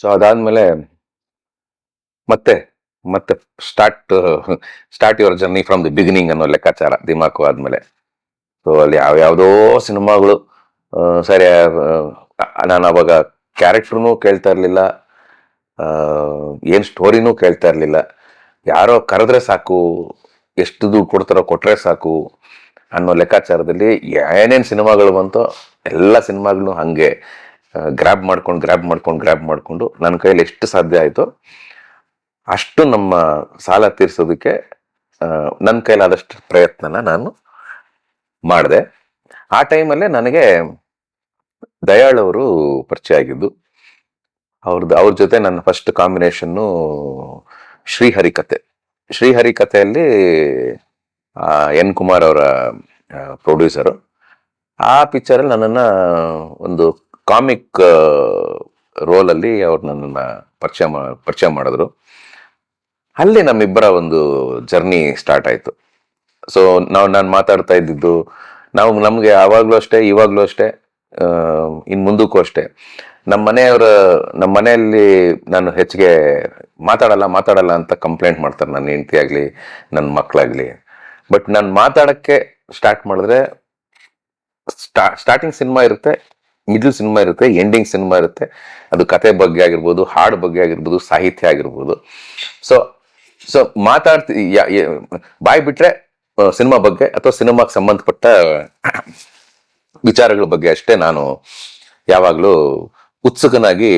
So ಅದಾದ್ಮೇಲೆ ಮತ್ತೆ ಮತ್ತೆ start start your journey from the beginning ಅನ್ನೋ ಲೆಕ್ಕಾಚಾರ ದಿಮಾಕು ಆದ್ಮೇಲೆ. ಸೊ ಅಲ್ಲಿ ಯಾವ ಯಾವುದೋ ಸಿನಿಮಾಗಳು ಸರಿ ನಾನು ಅವಾಗ ಕ್ಯಾರೆಕ್ಟ್ರೂ ಕೇಳ್ತಾ ಇರಲಿಲ್ಲ ಏನು ಸ್ಟೋರಿನೂ ಕೇಳ್ತಾ ಇರಲಿಲ್ಲ. ಯಾರೋ ಕರೆದ್ರೆ ಸಾಕು ಎಷ್ಟು ದುಡ್ಡು ಕೊಡ್ತಾರೋ ಕೊಟ್ಟರೆ ಸಾಕು ಅನ್ನೋ ಲೆಕ್ಕಾಚಾರದಲ್ಲಿ ಏನೇನು ಸಿನಿಮಾಗಳು ಬಂತೋ ಎಲ್ಲ ಸಿನಿಮಾಗಳು ಹಾಗೆ. ಗ್ರ್ಯಾಬ್ ಮಾಡ್ಕೊಂಡು ಗ್ರ್ಯಾಬ್ ಮಾಡ್ಕೊಂಡು ಗ್ರ್ಯಾಬ್ ಮಾಡಿಕೊಂಡು ನನ್ನ ಕೈಯಲ್ಲಿ ಎಷ್ಟು ಸಾಧ್ಯ ಆಯಿತು ಅಷ್ಟು ನಮ್ಮ ಸಾಲ ತೀರಿಸೋದಕ್ಕೆ ನನ್ನ ಕೈಲಾದಷ್ಟು ಪ್ರಯತ್ನನ ನಾನು ಮಾಡಿದೆ. ಆ ಟೈಮಲ್ಲೇ ನನಗೆ ದಯಾಳ್ ಅವರು ಪರಿಚಯ ಆಗಿದ್ದು ಅವ್ರದ್ದು ಅವ್ರ ಜೊತೆ ನನ್ನ ಫಸ್ಟ್ ಕಾಂಬಿನೇಷನ್ನು ಶ್ರೀಹರಿಕತೆ. ಶ್ರೀಹರಿಕತೆಯಲ್ಲಿ ಎನ್ ಕುಮಾರ್ ಅವರ ಪ್ರೊಡ್ಯೂಸರು ಆ ಪಿಕ್ಚರಲ್ಲಿ ನನ್ನನ್ನು ಒಂದು ಕಾಮಿಕ್ ರೋಲಲ್ಲಿ ಅವ್ರು ನನ್ನನ್ನು ಪರಿಚಯ ಪರಿಚಯ ಮಾಡಿದ್ರು. ಅಲ್ಲಿ ನಮ್ಮಿಬ್ಬರ ಒಂದು ಜರ್ನಿ ಸ್ಟಾರ್ಟ್ ಆಯಿತು. ಸೊ ನಾವು ನಾನು ಮಾತಾಡ್ತಾ ಇದ್ದಿದ್ದು, ನಾವು ನಮಗೆ ಆವಾಗಲೂ ಅಷ್ಟೇ, ಇವಾಗಲೂ ಅಷ್ಟೇ ಇನ್ನು ಮುಂದಕ್ಕೂ ಅಷ್ಟೇ. ನಮ್ಮ ಮನೆಯವರ ನಮ್ಮ ಮನೆಯಲ್ಲಿ ನಾನು ಹೆಚ್ಚಿಗೆ ಮಾತಾಡಲ್ಲ ಮಾತಾಡಲ್ಲ ಅಂತ ಕಂಪ್ಲೇಂಟ್ ಮಾಡ್ತಾರೆ ನನ್ನ ಹೆಂಡತಿ ಆಗಲಿ ನನ್ನ ಮಕ್ಕಳಾಗಲಿ ಬಟ್ ನಾನು ಮಾತಾಡೋಕ್ಕೆ ಸ್ಟಾರ್ಟ್ ಮಾಡಿದ್ರೆ ಸ್ಟಾ ಸ್ಟಾರ್ಟಿಂಗ್ ಸಿನಿಮಾ ಇರುತ್ತೆ ಮಿಡ್ಲ್ ಸಿನಿಮಾ ಇರುತ್ತೆ, ಎಂಡಿಂಗ್ ಸಿನಿಮಾ ಇರುತ್ತೆ. ಅದು ಕತೆ ಬಗ್ಗೆ ಆಗಿರ್ಬೋದು, ಹಾಡು ಬಗ್ಗೆ ಆಗಿರ್ಬೋದು, ಸಾಹಿತ್ಯ ಆಗಿರ್ಬೋದು. ಸೊ ಸೊ ಮಾತಾಡ್ತಿ ಬಾಯ್ ಬಿಟ್ರೆ ಸಿನಿಮಾ ಬಗ್ಗೆ ಅಥವಾ ಸಿನಿಮಾಗೆ ಸಂಬಂಧಪಟ್ಟ ವಿಚಾರಗಳ ಬಗ್ಗೆ ಅಷ್ಟೇ ನಾನು ಯಾವಾಗಲೂ ಉತ್ಸುಕನಾಗಿ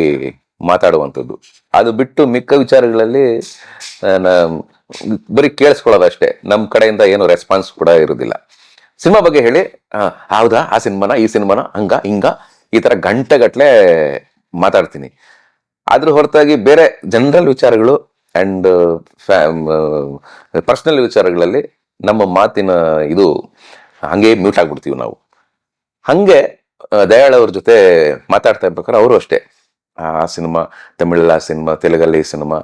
ಮಾತಾಡುವಂಥದ್ದು. ಅದು ಬಿಟ್ಟು ಮಿಕ್ಕ ವಿಚಾರಗಳಲ್ಲಿ ಬರೀ ಕೇಳಿಸ್ಕೊಳ್ಳೋದಷ್ಟೇ ನಮ್ಮ ಕಡೆಯಿಂದ ಏನು ರೆಸ್ಪಾನ್ಸ್ ಕೂಡ ಇರೋದಿಲ್ಲ. ಸಿನಿಮಾ ಬಗ್ಗೆ ಹೇಳಿ ಹೌದಾ, ಆ ಸಿನಿಮಾನ, ಈ ಸಿನಿಮಾನ, ಹಂಗ, ಹಿಂಗ ಈ ತರ ಗಂಟೆಗಟ್ಟಲೆ ಮಾತಾಡ್ತೀನಿ. ಅದ್ರ ಹೊರತಾಗಿ ಬೇರೆ ಜನರಲ್ ವಿಚಾರಗಳು ಅಂಡ್ ಪರ್ಸ್ನಲ್ ವಿಚಾರಗಳಲ್ಲಿ ನಮ್ಮ ಮಾತಿನ ಇದು ಹಂಗೆ ಮ್ಯೂಟ್ ಆಗ್ಬಿಡ್ತೀವಿ ನಾವು. ಹಂಗೆ ದಯಾಳ್ ಅವ್ರ ಜೊತೆ ಮಾತಾಡ್ತಾ ಇರ್ಬೇಕಾದ್ರೆ ಅವರು ಅಷ್ಟೇ. ಆ ಸಿನಿಮಾ, ತಮಿಳಲ್ಲಿ ಆ ಸಿನಿಮಾ, ತೆಲುಗಲ್ಲಿ ಸಿನಿಮಾ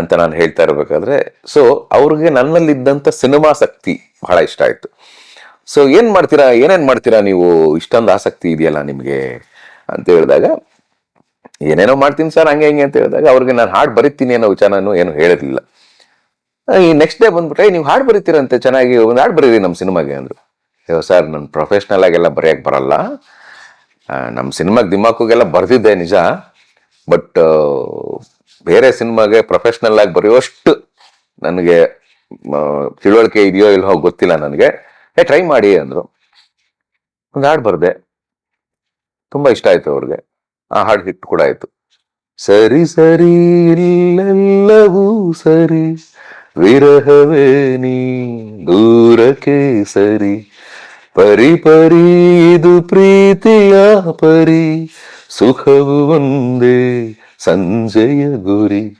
ಅಂತ ನಾನು ಹೇಳ್ತಾ ಇರ್ಬೇಕಾದ್ರೆ ಸೊ ಅವ್ರಿಗೆ ನನ್ನಲ್ಲಿದ್ದಂಥ ಸಿನಿಮಾಸಕ್ತಿ ಬಹಳ ಇಷ್ಟ ಆಯ್ತು. ಸೊ ಏನ್ ಮಾಡ್ತೀರಾ? ಏನೇನ್ ಮಾಡ್ತೀರಾ? ನೀವು ಇಷ್ಟೊಂದು ಆಸಕ್ತಿ ಇದೆಯಲ್ಲ ನಿಮ್ಗೆ ಅಂತ ಹೇಳಿದಾಗ, ಏನೇನೋ ಮಾಡ್ತೀನಿ ಸರ್, ಹಂಗೆ ಹಂಗೆ ಅಂತ ಹೇಳಿದಾಗ, ಅವ್ರಿಗೆ ನಾನು ಹಾಡು ಬರಿತೀನಿ ಅನ್ನೋ ವಿಚಾರನೂ ಏನು ಹೇಳಿರ್ಲಿಲ್ಲ. ಈ ನೆಕ್ಸ್ಟ್ ಡೇ ಬಂದ್ಬಿಟ್ರೆ ನೀವು ಹಾಡು ಬರೀತೀರಂತೆ, ಚೆನ್ನಾಗಿ, ಒಂದು ಹಾಡು ಬರೀರಿ ನಮ್ಮ ಸಿನಿಮಾಗೆ, ಅಂದ್ರು. ಅಯ್ಯೋ ಸರ್, ನಾನು ಪ್ರೊಫೆಷ್ನಲ್ ಆಗೆಲ್ಲ ಬರೆಯಕ್ಕೆ ಬರಲ್ಲ. ನಮ್ಮ ಸಿನಿಮಾಗೆ ದಿಮಾಕುಗೆಲ್ಲ ಬರೆದಿದ್ದೆ, ನಿಜ. ಬಟ್ ಬೇರೆ ಸಿನಿಮಾಗೆ ಪ್ರೊಫೆಷ್ನಲ್ ಆಗಿ ಬರೆಯೋಷ್ಟು ನನಗೆ ತಿಳುವಳಿಕೆ ಇದೆಯೋ ಇಲ್ಲೋ ಗೊತ್ತಿಲ್ಲ ನನಗೆ. ಏ ಟ್ರೈ ಮಾಡಿ ಅಂದ್ರು. ಒಂದು ಹಾಡು ಬರದೆ. ತುಂಬಾ ಇಷ್ಟ ಆಯ್ತು ಅವ್ರಿಗೆ. ಆ ಹಾಡು ಹಿಟ್ ಕೂಡ ಆಯ್ತು. ಸರಿ ಸರಿ, ಇಲ್ಲೆಲ್ಲವೂ ಸರಿ. ವಿರಹವೇ ನೀ, ದೂರಕ್ಕೆ ಸರಿ. ಪರಿ ಪರಿ, ಇದು ಪ್ರೀತಿಯ ಪರಿ. ಸುಖವು ಒಂದೇ, ಸಂಜೆಯ ಗುರಿ.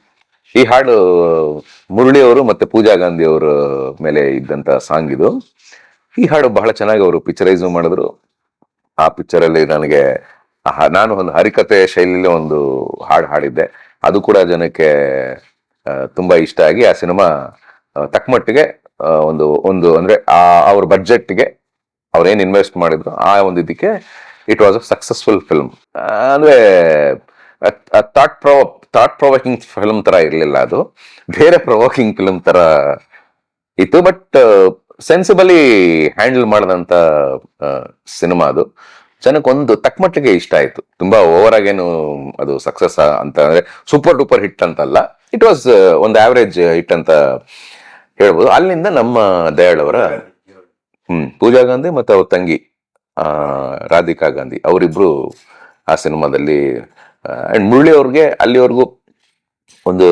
ಈ ಹಾಡು ಮುರಳಿ ಅವರು ಮತ್ತೆ ಪೂಜಾ ಗಾಂಧಿ ಅವರ ಮೇಲೆ ಇದ್ದಂತ ಸಾಂಗ್ ಇದು. ಈ ಹಾಡು ಬಹಳ ಚೆನ್ನಾಗಿ ಅವರು ಪಿಕ್ಚರೈಸ್ ಮಾಡಿದ್ರು. ಆ ಪಿಕ್ಚರ್ ಅಲ್ಲಿ ನನಗೆ ನಾನು ಒಂದು ಹರಿಕತೆ ಶೈಲಿಯಲ್ಲಿ ಒಂದು ಹಾಡು ಹಾಡಿದ್ದೆ. ಅದು ಕೂಡ ಜನಕ್ಕೆ ತುಂಬಾ ಇಷ್ಟ ಆಗಿ ಆ ಸಿನಿಮಾ ತಕ್ಕಮಟ್ಟಿಗೆ ಒಂದು ಒಂದು ಅಂದ್ರೆ ಆ, ಅವ್ರ ಬಡ್ಜೆಟ್ಗೆ ಅವ್ರೇನ್ ಇನ್ವೆಸ್ಟ್ ಮಾಡಿದ್ರು ಆ ಒಂದು ಇದಕ್ಕೆ it was a successful film ಅಂದ್ರೆ thought pro thought provoking film ತರ ಇರಲಿಲ್ಲ ಅದು. ಬೇರೆ ಪ್ರೊವೋಕಿಂಗ್ ಫಿಲ್ಮ್ ತರ ಇತ್ತು ಬಟ್ ಸೆನ್ಸಿಬಲಿ ಹ್ಯಾಂಡಲ್ ಮಾಡಿದಂತ ಸಿನಿಮಾ ಅದು. ಜನಕ್ಕೆ ಒಂದು ತಕ್ಕಮಟ್ಟಿಗೆ ಇಷ್ಟ ಆಯಿತು. ತುಂಬ ಓವರ್ ಆಗೇನು ಅದು ಸಕ್ಸಸ್ ಅಂತ ಅಂದರೆ ಸೂಪರ್ ಡೂಪರ್ ಹಿಟ್ ಅಂತಲ್ಲ. ಇಟ್ ವಾಸ್ ಒಂದು ಆವರೇಜ್ ಹಿಟ್ ಅಂತ ಹೇಳ್ಬೋದು. ಅಲ್ಲಿಂದ ನಮ್ಮ ದಯಾಳ್ ಅವರ, ಹ್ಮ್, ಪೂಜಾ ಗಾಂಧಿ ಮತ್ತು ಅವ್ರ ತಂಗಿ ರಾಧಿಕಾ ಗಾಂಧಿ ಅವರಿಬ್ರು ಆ ಸಿನಿಮಾದಲ್ಲಿ ಅಂಡ್ ಮುರಳಿ ಅವ್ರಿಗೆ ಅಲ್ಲಿವರೆಗೂ ಒಂದು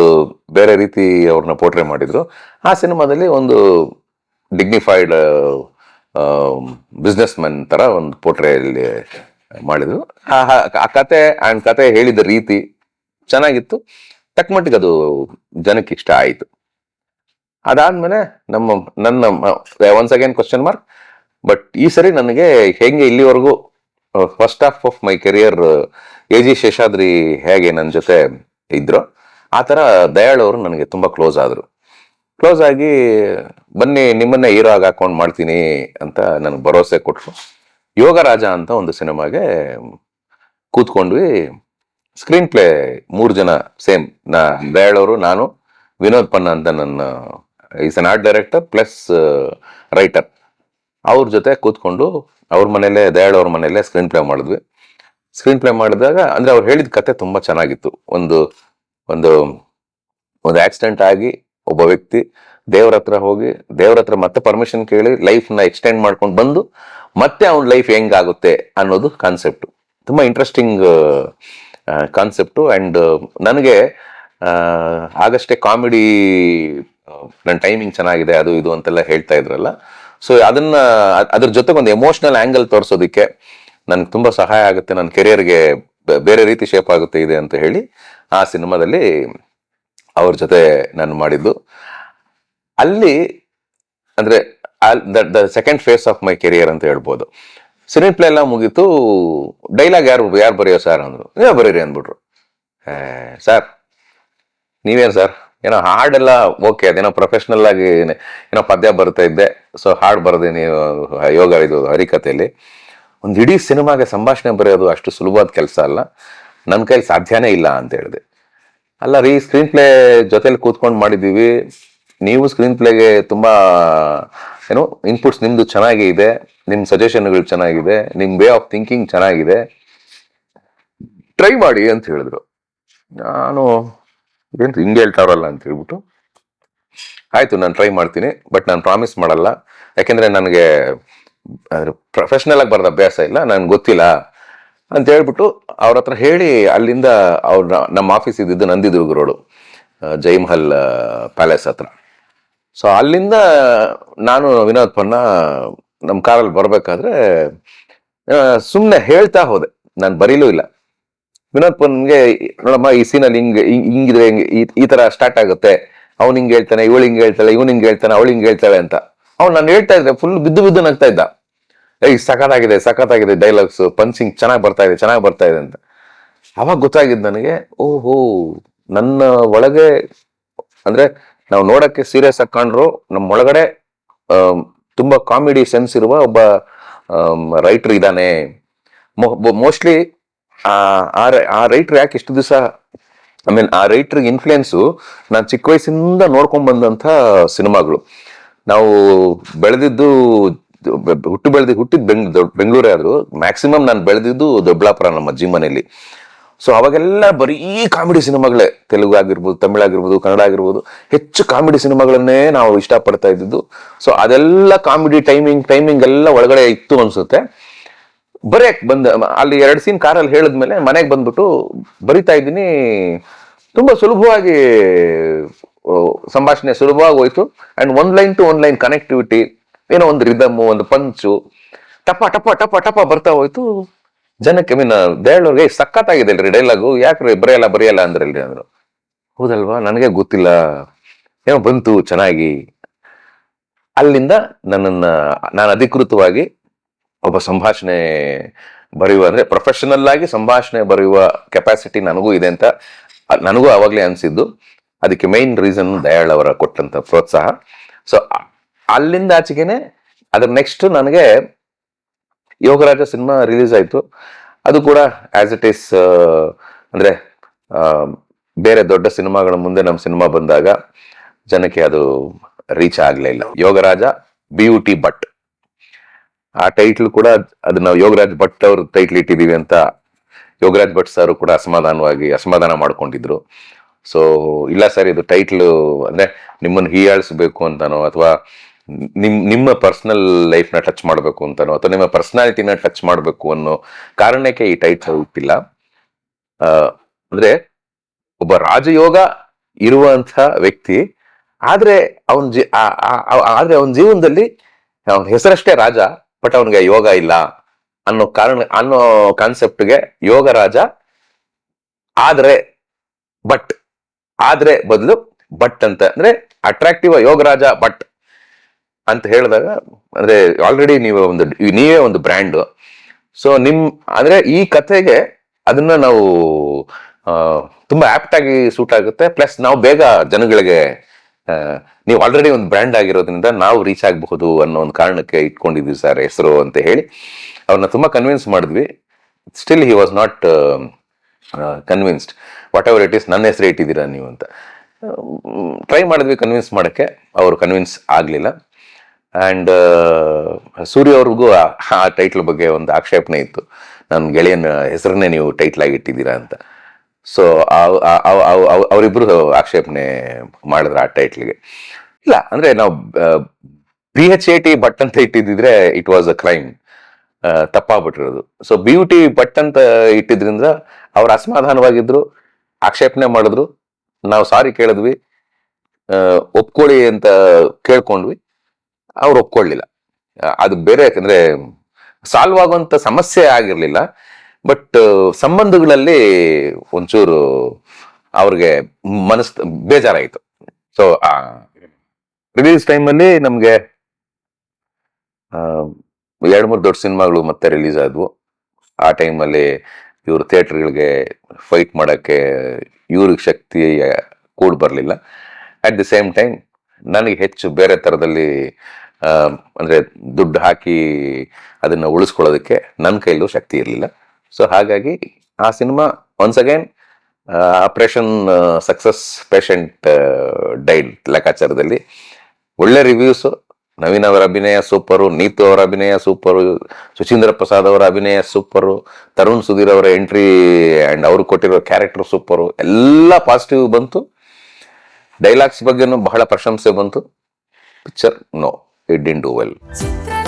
ಬೇರೆ ರೀತಿ ಅವ್ರನ್ನ ಪೋಟ್ರೆ ಮಾಡಿದ್ರು. ಆ ಸಿನಿಮಾದಲ್ಲಿ ಒಂದು ಡಿಗ್ನಿಫೈಡ್ ಬಿಸ್ನೆಸ್ ಮ್ಯಾನ್ ತರ ಒಂದು ಪೋಟ್ರೆಯಲ್ಲಿ ಮಾಡಿದ್ರು. ಆ ಕತೆ ಆ್ಯಂಡ್ ಕತೆ ಹೇಳಿದ ರೀತಿ ಚೆನ್ನಾಗಿತ್ತು. ತಕ್ಕಮಟ್ಟಿಗೆ ಅದು ಜನಕ್ಕೆ ಇಷ್ಟ ಆಯಿತು. ಅದಾದ್ಮೇಲೆ ನಮ್ಮ, ನನ್ನ once again question mark but ಈ ಸರಿ ನನಗೆ ಹೆಂಗೆ ಇಲ್ಲಿವರೆಗೂ first half of my career A G Seshadri ಹೇಗೆ ನನ್ನ ಜೊತೆ ಇದ್ರು, ಆ ಥರ ದಯಾಳ್ ಅವರು ನನಗೆ ತುಂಬ ಕ್ಲೋಸ್ ಆದರು. ಕ್ಲೋಸ್ ಆಗಿ ಬನ್ನಿ, ನಿಮ್ಮನ್ನ ಹೀರೋ ಆಗಿ ಹಾಕೊಂಡು ಮಾಡ್ತೀನಿ ಅಂತ ನನಗೆ ಭರವಸೆ ಕೊಟ್ಟರು ಯೋಗರಾಜ ಅಂತ ಒಂದು ಸಿನಿಮಾಗೆ ಕೂತ್ಕೊಂಡ್ವಿ. ಸ್ಕ್ರೀನ್ ಪ್ಲೇ ಮೂರು ಜನ ಸೇಮ್ ನಾ ದಯಾಳವರು ನಾನು, ವಿನೋದ್ ಪನ್ನ ಅಂತ ನನ್ನ is an art director plus writer ಅವ್ರ ಜೊತೆ ಕೂತ್ಕೊಂಡು ಅವ್ರ ಮನೇಲೆ ದಯಾಳವ್ರ ಮನೇಲೆ ಸ್ಕ್ರೀನ್ ಪ್ಲೇ ಮಾಡಿದ್ವಿ. ಸ್ಕ್ರೀನ್ ಪ್ಲೇ ಮಾಡಿದಾಗ, ಅಂದರೆ ಅವ್ರು ಹೇಳಿದ ಕತೆ ತುಂಬ ಚೆನ್ನಾಗಿತ್ತು. ಒಂದು ಒಂದು ಒಂದು ಆಕ್ಸಿಡೆಂಟ್ ಆಗಿ ಒಬ್ಬ ವ್ಯಕ್ತಿ ದೇವ್ರ ಹತ್ರ ಹೋಗಿ, ದೇವ್ರ ಹತ್ರ ಮತ್ತೆ ಪರ್ಮಿಷನ್ ಕೇಳಿ ಲೈಫ್ನ ಎಕ್ಸ್ಟೆಂಡ್ ಮಾಡ್ಕೊಂಡು ಬಂದು ಮತ್ತೆ ಅವ್ನ ಲೈಫ್ ಹೆಂಗಾಗುತ್ತೆ ಅನ್ನೋದು ಕಾನ್ಸೆಪ್ಟ್ ತುಂಬಾ ಇಂಟ್ರೆಸ್ಟಿಂಗ್ ಕಾನ್ಸೆಪ್ಟು ಅಂಡ್ ನನಗೆ ಆಗಷ್ಟೇ ಕಾಮಿಡಿ ನನ್ನ ಟೈಮಿಂಗ್ ಚೆನ್ನಾಗಿದೆ, ಅದು ಇದು ಅಂತೆಲ್ಲ ಹೇಳ್ತಾ ಇದ್ರಲ್ಲ. ಸೊ ಅದನ್ನ ಅದ್- ಅದ್ರ ಜೊತೆಗೆ ಒಂದು ಎಮೋಷನಲ್ ಆಂಗಲ್ ತೋರಿಸೋದಕ್ಕೆ ನನಗೆ ತುಂಬ ಸಹಾಯ ಆಗುತ್ತೆ ನನ್ನ ಕೆರಿಯರ್ಗೆ ಬೇರೆ ರೀತಿ ಶೇಪ್ ಆಗುತ್ತೆ ಇದೆ ಅಂತ ಹೇಳಿ ಆ ಸಿನಿಮಾದಲ್ಲಿ ಅವ್ರ ಜೊತೆ ನಾನು ಮಾಡಿದ್ದು. ಅಲ್ಲಿ ಅಂದ್ರೆ the second phase of my career ಅಂತ ಹೇಳ್ಬೋದು. ಸಿನಿಮಾ ಪ್ಲೇ ಎಲ್ಲ ಮುಗೀತು ಡೈಲಾಗ್ ಯಾರು ಯಾರು ಬರೆಯೋ ಸರ್ ಅಂದರು. ನೀವೇ ಬರೀರಿ ಅಂದ್ಬಿಟ್ರು. ಸರ್ ನೀವೇನು ಸರ್ ಏನೋ ಹಾಡೆಲ್ಲ ಓಕೆ ಅದೇನೋ ಪ್ರೊಫೆಷ್ನಲ್ ಆಗಿ ಏನೋ ಪದ್ಯ ಬರ್ತಾ ಇದ್ದೆ. ಸೊ ಹಾಡು ಬರದೆ ನೀವು, ಯೋಗ ಇದು ಹರಿಕತೆಯಲ್ಲಿ ಒಂದು ಇಡೀ ಸಿನಿಮಾಗೆ ಸಂಭಾಷಣೆ ಬರೆಯೋದು ಅಷ್ಟು ಸುಲಭವಾದ ಕೆಲಸ ಅಲ್ಲ. ನನ್ನ ಕೈಲಿ ಸಾಧ್ಯನೇ ಇಲ್ಲ ಅಂತ ಹೇಳಿದೆ. ಅಲ್ಲ ರೀ ಸ್ಕ್ರೀನ್ ಪ್ಲೇ ಜೊತೆಲಿ ಕೂತ್ಕೊಂಡು ಮಾಡಿದ್ದೀವಿ ನೀವು ಸ್ಕ್ರೀನ್ ಪ್ಲೇಗೆ ತುಂಬಾ, ಏನು ಇನ್ಪುಟ್ಸ್ ನಿಮ್ದು ಚೆನ್ನಾಗಿ ಇದೆ. ನಿಮ್ಮ ಸಜೆಷನ್ಗಳು ಚೆನ್ನಾಗಿದೆ. ನಿಮ್ಮ ವೇ ಆಫ್ ಥಿಂಕಿಂಗ್ ಚೆನ್ನಾಗಿದೆ. ಟ್ರೈ ಮಾಡಿ ಅಂತ ಹೇಳಿದ್ರು. ನಾನು ಏನು ಹಿಂಗೆ ಹೇಳ್ತಾರಲ್ಲ ಅಂತ ಹೇಳ್ಬಿಟ್ಟು. ಆಯ್ತು, ನಾನು ಟ್ರೈ ಮಾಡ್ತೀನಿ ಬಟ್ ನಾನು ಪ್ರಾಮಿಸ್ ಮಾಡಲ್ಲ. ಯಾಕೆಂದರೆ ನನಗೆ ಪ್ರೊಫೆಷ್ನಲ್ ಆಗಿ ಬರೋದು ಅಭ್ಯಾಸ ಇಲ್ಲ. ನನ್ಗೆ ಗೊತ್ತಿಲ್ಲ. ಅಂತ ಹೇಳ್ಬಿಟ್ಟು ಅವ್ರ ಹತ್ರ ಹೇಳಿ ಅಲ್ಲಿಂದ ಅವ್ರ ನಮ್ಮ ಆಫೀಸ್ ಇದ್ದಿದ್ದು ನಂದಿದುರ್ಗ ರೋಡು ಜೈಮಹಲ್ ಪ್ಯಾಲೇಸ್ ಹತ್ರ. ಸೊ ಅಲ್ಲಿಂದ ನಾನು ವಿನೋದ್ ಪನ್ನ ನಮ್ಮ ಕಾರಲ್ಲಿ ಬರಬೇಕಾದ್ರೆ ಸುಮ್ಮನೆ ಹೇಳ್ತಾ ಹೋದೆ. ನಾನು ಬರೀಲೂ ಇಲ್ಲ. ವಿನೋದ್ ಪನ್ಗೆ, ನೋಡಮ್ಮ, ಈ ಸೀನಲ್ಲಿ ಹಿಂಗೆ, ಹಿಂಗ್- ಹಿಂಗಿದ್ರೆ ಹಿಂಗೆ, ಈ- ಥರ ಸ್ಟಾರ್ಟ್ ಆಗುತ್ತೆ. ಅವ್ನು ಹಿಂಗೆ ಹೇಳ್ತಾನೆ, ಇವಳು ಹಿಂಗೆ ಹೇಳ್ತಾಳೆ, ಇವನು ಹಿಂಗೆ ಹೇಳ್ತಾನೆ, ಅವಳು ಹಿಂಗೆ ಹೇಳ್ತಾಳೆ ಅಂತ. ಅವ್ನು ನಾನು ಹೇಳ್ತಾ ಇದ್ದೆ ಫುಲ್ ಬಿದ್ದು ಬಿದ್ದು ನಗ್ತಾ ಇದ್ದ. ಏಯ್, ಸಖತ್ತಾಗಿದೆ ಸಖತ್ತಾಗಿದೆ ಡೈಲಾಗ್ಸ್ ಪಂಚಿಂಗ್ ಚೆನ್ನಾಗಿ ಬರ್ತಾ ಇದೆ, ಚೆನ್ನಾಗಿ ಬರ್ತಾ ಇದೆ ಅಂತ. ಅವಾಗ ಗೊತ್ತಾಗಿದ್ದು ನನಗೆ, ಓಹೋ, ನನ್ನ ಒಳಗೆ, ಅಂದ್ರೆ ನಾವು ನೋಡಕ್ಕೆ ಸೀರಿಯಸ್ ಆಗಿ ನಮ್ಮ ಒಳಗಡೆ ತುಂಬಾ ಕಾಮಿಡಿ ಸೆನ್ಸ್ ಇರುವ ಒಬ್ಬ ರೈಟರ್ ಇದ್ದಾನೆ. ಮೋಸ್ಟ್ಲಿ ಆ ರೈಟರ್ ಯಾಕೆ ಇಷ್ಟು ದಿವಸ ಐ ಮೀನ್ ಆ ರೈಟರ್ ಇನ್ಫ್ಲುಯೆನ್ಸು ನಾನು ಚಿಕ್ಕ ವಯಸ್ಸಿಂದ ನೋಡ್ಕೊಂಡ್ ಬಂದಂತ ಸಿನಿಮಾಗಳು. ನಾವು ಬೆಳೆದಿದ್ದು ಹುಟ್ಟು ಬೆಳೆದಿ, ಹುಟ್ಟಿದ ಬೆಂಗ್ ಬೆಂಗಳೂರೇ ಆದ್ರು ಮ್ಯಾಕ್ಸಿಮಮ್ ನಾನು ಬೆಳೆದಿದ್ದು ದೊಡ್ಡಬಳ್ಳಾಪುರ ನಮ್ಮ ಅಜ್ಜಿ ಮನೆಯಲ್ಲಿ. ಸೊ ಅವಾಗೆಲ್ಲ ಬರೀ ಕಾಮಿಡಿ ಸಿನಿಮಾಗಳೇ. ತೆಲುಗು ಆಗಿರ್ಬೋದು, ತಮಿಳ್ ಆಗಿರ್ಬೋದು, ಕನ್ನಡ ಆಗಿರ್ಬೋದು, ಹೆಚ್ಚು ಕಾಮಿಡಿ ಸಿನಿಮಾಗಳನ್ನೇ ನಾವು ಇಷ್ಟಪಡ್ತಾ ಇದ್ದಿದ್ದು. ಸೊ ಅದೆಲ್ಲ ಕಾಮಿಡಿ ಟೈಮಿಂಗ್ ಟೈಮಿಂಗ್ ಎಲ್ಲ ಒಳಗಡೆ ಇತ್ತು ಅನ್ಸುತ್ತೆ. ಬರೆಯಕ್ ಬಂದ, ಅಲ್ಲಿ ಎರಡು ಸೀನ್ ಕಾರಲ್ಲಿ ಹೇಳಿದ್ಮೇಲೆ ಮನೆಗೆ ಬಂದ್ಬಿಟ್ಟು ಬರಿತಾ ಇದ್ದೀನಿ. ತುಂಬಾ ಸುಲಭವಾಗಿ ಸಂಭಾಷಣೆ ಸುಲಭವಾಗಿ ಹೋಯ್ತು. And one line to one line connectivity ಏನೋ ಒಂದು ರಿದಮ್ ಒಂದು ಪಂಚು ಟಪ ಟಪ ಟಪ ಟಪ ಬರ್ತಾ ಹೋಯ್ತು. ಜನಕ್ಕೆ ಮೀನ್ ದೇಳವ್ರಿಗೆ ಸಖತ್ತಾಗಿದೆ ಅಲ್ರಿ ಡೈಲಾಗು ಯಾಕ್ರಿ ಬರೆಯಲ್ಲ ಬರೆಯಲ್ಲ? ಅಂದ್ರಲ್ರಿ ಅಂದ್ರು. ಹೌದಲ್ವಾ? ನನಗೆ ಗೊತ್ತಿಲ್ಲ. ಏನೋ ಬಂತು ಚೆನ್ನಾಗಿ. ಅಲ್ಲಿಂದ ನನ್ನನ್ನ, ನಾನು ಅಧಿಕೃತವಾಗಿ ಒಬ್ಬ ಸಂಭಾಷಣೆ ಬರೆಯುವ, ಅಂದ್ರೆ ಪ್ರೊಫೆಷನಲ್ ಆಗಿ ಸಂಭಾಷಣೆ ಬರೆಯುವ ಕೆಪಾಸಿಟಿ ನನಗೂ ಇದೆ ಅಂತ, ನನಗೂ ಅವಾಗ್ಲೇ ಅನಿಸಿದ್ದು. ಅದಕ್ಕೆ ಮೈನ್ ರೀಸನ್ ದಯಾಳ್ ಅವರ ಕೊಟ್ಟಂತ ಪ್ರೋತ್ಸಾಹ. ಸೊ ಅಲ್ಲಿಂದ ಆಚೆಗೆನೆ ಅದ್ರ ನೆಕ್ಸ್ಟ್ ನನಗೆ ಯೋಗರಾಜ ಸಿನಿಮಾ ರಿಲೀಸ್ ಆಯ್ತು. ಅದು ಕೂಡ ಆಸ್ ಇಟ್ ಈಸ್ ಅಂದ್ರೆ ಬೇರೆ ದೊಡ್ಡ ಸಿನಿಮಾಗಳ ಮುಂದೆ ನಮ್ಮ ಸಿನಿಮಾ ಬಂದಾಗ ಜನಕ್ಕೆ ಅದು ರೀಚ್ ಆಗ್ಲೇ ಇಲ್ಲ. ಯೋಗರಾಜ ಬ್ಯೂಟಿ ಭಟ್. ಆ ಟೈಟ್ಲ್ ಕೂಡ ಅದನ್ನ ಯೋಗರಾಜ್ ಭಟ್ ಅವ್ರ ಟೈಟ್ಲ್ ಇಟ್ಟಿದ್ದೀವಿ ಅಂತ ಯೋಗರಾಜ್ ಭಟ್ ಸರ್ ಕೂಡ ಅಸಮಾಧಾನವಾಗಿ ಅಸಮಾಧಾನ ಮಾಡ್ಕೊಂಡಿದ್ರು. ಸೊ ಇಲ್ಲ ಸರ್ ಇದು ಟೈಟ್ಲು ಅಂದ್ರೆ ನಿಮ್ಮನ್ನು ಹೀಯಾಳಿಸ್ಬೇಕು ಅಂತಾನೋ ಅಥವಾ ನಿಮ್ ನಿಮ್ಮ ಪರ್ಸನಲ್ ಲೈಫ್ನ ಟಚ್ ಮಾಡಬೇಕು ಅಂತಾನೋ ಅಥವಾ ನಿಮ್ಮ ಪರ್ಸನಾಲಿಟಿನ ಟಚ್ ಮಾಡಬೇಕು ಅನ್ನೋ ಕಾರಣಕ್ಕೆ ಈ ಟೈಟ್ ಹುಟ್ಟಿಲ್ಲ. ಆ, ಅಂದ್ರೆ ಒಬ್ಬ ರಾಜಯೋಗ ಇರುವಂತ ವ್ಯಕ್ತಿ ಆದ್ರೆ ಅವನ್ ಜಿ ಆದ್ರೆ ಅವನ ಜೀವನದಲ್ಲಿ ಅವನ ಹೆಸರಷ್ಟೇ ರಾಜ ಬಟ್ ಅವನಿಗೆ ಯೋಗ ಇಲ್ಲ ಅನ್ನೋ ಕಾರಣ ಅನ್ನೋ ಕಾನ್ಸೆಪ್ಟ್ಗೆ ಯೋಗ ರಾಜ. ಆದ್ರೆ ಬಟ್ ಆದ್ರೆ ಬದಲು ಬಟ್ ಅಂತ ಅಂದ್ರೆ ಅಟ್ರಾಕ್ಟಿವ್ ಯೋಗರಾಜ ಬಟ್ ಅಂತ ಹೇಳಿದಾಗ, ಅಂದ್ರೆ ಆಲ್ರೆಡಿ ನೀವು ಒಂದು, ನೀವೇ ಒಂದು ಬ್ರ್ಯಾಂಡ್ ಸೊ ನಿಮ್, ಅಂದ್ರೆ ಈ ಕಥೆಗೆ ಅದನ್ನ ನಾವು ತುಂಬಾ ಆಪ್ಟ್ ಆಗಿ ಸೂಟ್ ಆಗುತ್ತೆ. ಪ್ಲಸ್ ನಾವು ಬೇಗ ಜನಗಳಿಗೆ ನೀವು ಆಲ್ರೆಡಿ ಒಂದು ಬ್ರ್ಯಾಂಡ್ ಆಗಿರೋದ್ರಿಂದ ನಾವು ರೀಚ್ ಆಗಬಹುದು ಅನ್ನೋ ಒಂದು ಕಾರಣಕ್ಕೆ ಇಟ್ಕೊಂಡಿದ್ವಿ ಸರ್ ಹೆಸರು ಅಂತ ಹೇಳಿ. ಅವ್ರನ್ನ ತುಂಬಾ ಕನ್ವಿನ್ಸ್ ಮಾಡಿದ್ವಿ. Still he was not convinced whatever it is ನನ್ನ ಹೆಸರು ಇಟ್ಟಿದ್ದೀರಾ ನೀವು ಅಂತ. ಟ್ರೈ ಮಾಡಿದ್ವಿ ಕನ್ವಿನ್ಸ್ ಮಾಡೋಕ್ಕೆ. ಅವರು ಕನ್ವಿನ್ಸ್ ಆಗಲಿಲ್ಲ. ಆ್ಯಂಡ್ ಸೂರ್ಯ ಅವ್ರಿಗೂ ಆ- ಟೈಟ್ಲ್ ಬಗ್ಗೆ ಒಂದು ಆಕ್ಷೇಪಣೆ ಇತ್ತು. ನನ್ನ ಗೆಳೆಯನ ಹೆಸರನ್ನೇ ನೀವು ಟೈಟ್ಲ್ ಆಗಿ ಇಟ್ಟಿದ್ದೀರಾ ಅಂತ. ಸೊ ಅವರಿಬ್ರು ಆಕ್ಷೇಪಣೆ ಮಾಡಿದ್ರು ಆ ಟೈಟ್ಲಿಗೆ ಇಲ್ಲ, ಅಂದ್ರೆ ನಾವು B H A T Bhat ಅಂತ ಇಟ್ಟಿದ್ದಿದ್ರೆ it was a crime ತಪ್ಪಾಗ್ಬಿಟ್ಟಿರೋದು. So B U T Bhat ಅಂತ ಇಟ್ಟಿದ್ರಿಂದ ಅವ್ರು ಅಸಮಾಧಾನವಾಗಿದ್ರು, ಆಕ್ಷೇಪಣೆ ಮಾಡಿದ್ರು. ನಾವು ಸಾರಿ ಕೇಳಿದ್ವಿ. ಒಪ್ಕೊಳ್ಳಿ ಅಂತ ಕೇಳ್ಕೊಂಡ್ವಿ. ಅವ್ರು ಒಪ್ಕೊಳ್ಳಿಲ್ಲ. ಅದು ಬೇರೆ, ಯಾಕಂದ್ರೆ ಸಾಲ್ವ್ ಆಗುವಂತ ಸಮಸ್ಯೆ ಆಗಿರ್ಲಿಲ್ಲ. ಬಟ್ ಸಂಬಂಧಗಳಲ್ಲಿ ಒಂಚೂರು ಅವ್ರಿಗೆ ಮನಸ್ ಬೇಜಾರಾಯಿತು. ಸೊ ರಿಲೀಸ್ ಟೈಮಲ್ಲಿ ನಮಗೆ ಎರಡು, ಮೂರು ದೊಡ್ಡ ಸಿನಿಮಾಗಳು ಮತ್ತೆ ರಿಲೀಸ್ ಆದವು. ಆ ಟೈಮಲ್ಲಿ ಇವರು ಥಿಯೇಟರ್ಗಳಿಗೆ ಫೈಟ್ ಮಾಡೋಕ್ಕೆ ಇವ್ರಿಗೆ ಶಕ್ತಿ ಕೂಡ್ ಬರಲಿಲ್ಲ. ಅಟ್ ದಿ ಸೇಮ್ ಟೈಮ್ ನನಗೆ ಹೆಚ್ಚು ಬೇರೆ ಥರದಲ್ಲಿ ಅಂದರೆ ದುಡ್ಡು ಹಾಕಿ ಅದನ್ನು ಉಳಿಸ್ಕೊಳ್ಳೋದಕ್ಕೆ ನನ್ನ ಕೈಲೂ ಶಕ್ತಿ ಇರಲಿಲ್ಲ. ಸೊ ಹಾಗಾಗಿ ಆ cinema once again operation success patient died ಲೆಕ್ಕಾಚಾರದಲ್ಲಿ. ಒಳ್ಳೆ ರಿವ್ಯೂಸು ನವೀನ್ ಅವರ ಅಭಿನಯ ಸೂಪರು, ನೀತು ಅವರ ಅಭಿನಯ ಸೂಪರು, ಸುಚೀಂದ್ರ ಪ್ರಸಾದ್ ಅವರ ಅಭಿನಯ ಸೂಪರು, ತರುಣ್ ಸುಧೀರ್ ಅವರ ಎಂಟ್ರಿ ಆ್ಯಂಡ್ ಅವರು ಕೊಟ್ಟಿರೋ ಕ್ಯಾರೆಕ್ಟರ್ ಸೂಪರು, ಎಲ್ಲ ಪಾಸಿಟಿವ್ ಬಂತು. ಡೈಲಾಗ್ಸ್ ಬಗ್ಗೆನೂ ಬಹಳ ಪ್ರಶಂಸೆ ಬಂತು picture no it didn't do well Chitra